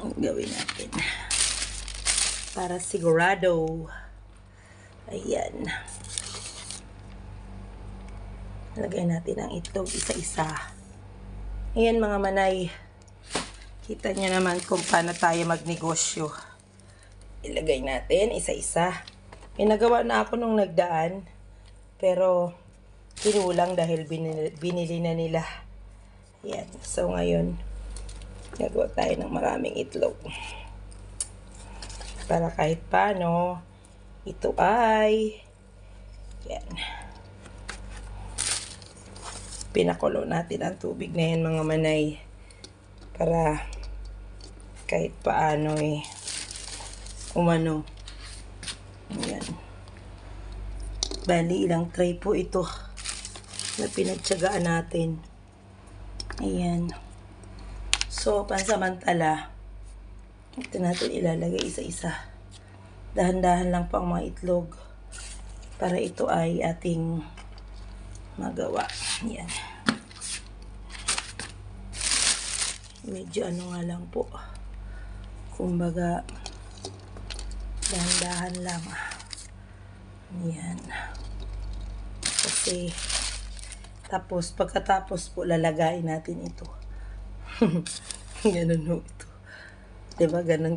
Gawin natin. Para sigurado. Ayan. Lagay natin ang itlog isa-isa. Ayan mga manay. Kita nyo naman kung paano tayo magnegosyo. Ilagay natin isa-isa. May nagawa na ako nung nagdaan. Pero kinulang dahil binili, binili na nila. Yan. So ngayon, nagawa tayo ng maraming itlog. Para kahit paano, ito ay yan. Pinakulo natin ang tubig na yan mga manay para kahit paano eh umano. Yan. Bali, ilang tray po ito na pinagtsagaan natin. Ayan. So, pansamantala, ito natin ilalagay isa-isa. Dahan-dahan lang po ang mga itlog para ito ay ating magawa. Yan. Medyo ano nga lang po. Kumbaga, dahan-dahan lang. Yan. Kasi, tapos, pagkatapos po, lalagayin natin ito. Ganun ho ito. Diba, ganun